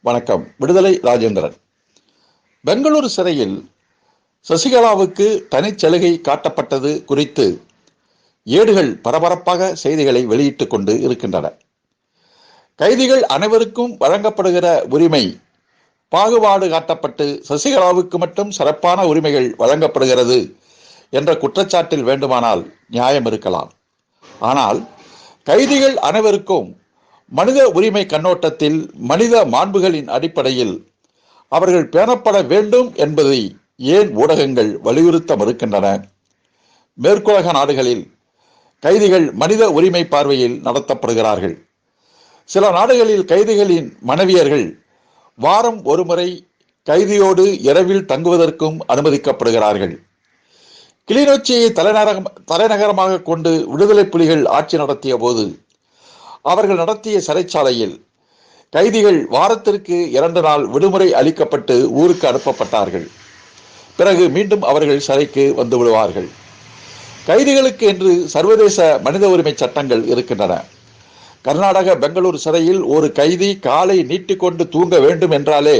வணக்கம். விடுதலை ராஜேந்திரன். பெங்களூரு சிறையில் சசிகலாவுக்கு தனிச்சலுகை காட்டப்பட்டது குறித்து ஏடுகள் பரபரப்பாக செய்திகளை வெளியிட்டுக் கொண்டு இருக்கின்றன. கைதிகள் அனைவருக்கும் வழங்கப்படுகிற உரிமை பாகுபாடு காட்டப்பட்டு சசிகலாவுக்கு மட்டும் சிறப்பான உரிமைகள் வழங்கப்படுகிறது என்ற குற்றச்சாட்டில் வேண்டுமானால் நியாயம் இருக்கலாம். ஆனால் கைதிகள் அனைவருக்கும் மனித உரிமை கண்ணோட்டத்தில் மனித மாண்புகளின் அடிப்படையில் அவர்கள் பேணப்பட வேண்டும் என்பதை ஏன் ஊடகங்கள் வலியுறுத்த மறுக்கின்றன? மேற்குலக நாடுகளில் கைதிகள் மனித உரிமை பார்வையில் நடத்தப்படுகிறார்கள். சில நாடுகளில் கைதிகளின் மனைவியர்கள் வாரம் ஒருமுறை கைதியோடு இரவில் தங்குவதற்கும் அனுமதிக்கப்படுகிறார்கள். கிளிநொச்சியை தலைநகரம் தலைநகரமாக கொண்டு விடுதலை புலிகள் ஆட்சி நடத்திய போது அவர்கள் நடத்திய சிறைச்சாலையில் கைதிகள் வாரத்திற்கு இரண்டு நாள் விடுமுறை அளிக்கப்பட்டு ஊருக்கு அனுப்பப்பட்டார்கள். பிறகு மீண்டும் அவர்கள் சிறைக்கு வந்து விடுவார்கள். கைதிகளுக்கு என்று சர்வதேச மனித உரிமை சட்டங்கள் இருக்கின்றன. கர்நாடக பெங்களூர் சிறையில் ஒரு கைதி காலை நீட்டிக்கொண்டு தூங்க வேண்டும் என்றாலே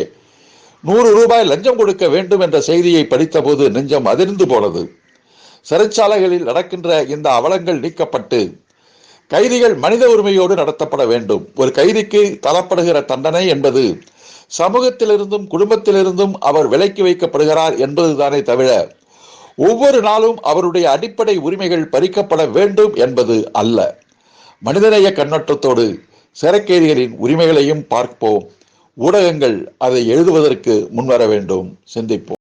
நூறு ரூபாய் லஞ்சம் கொடுக்க வேண்டும் என்ற செய்தியை படித்தபோது நெஞ்சம் அதிர்ந்து போனது. சிறைச்சாலைகளில் நடக்கின்ற இந்த அவலங்கள் நீக்கப்பட்டு கைதிகள் மனித உரிமையோடு நடத்தப்பட வேண்டும். ஒரு கைதிக்கு தரப்படுகிற தண்டனை என்பது சமூகத்திலிருந்தும் குடும்பத்திலிருந்தும் அவர் விலக்கி வைக்கப்படுகிறார் என்பதுதானே தவிர ஒவ்வொரு நாளும் அவருடைய அடிப்படை உரிமைகள் பறிக்கப்பட வேண்டும் என்பது அல்ல. மனிதநேய கண்ணோட்டத்தோடு சிறைக்கைதிகளின் உரிமைகளையும் பார்ப்போம். ஊடகங்கள் அதை எழுதுவதற்கு முன்வர வேண்டும். சிந்திப்போம்.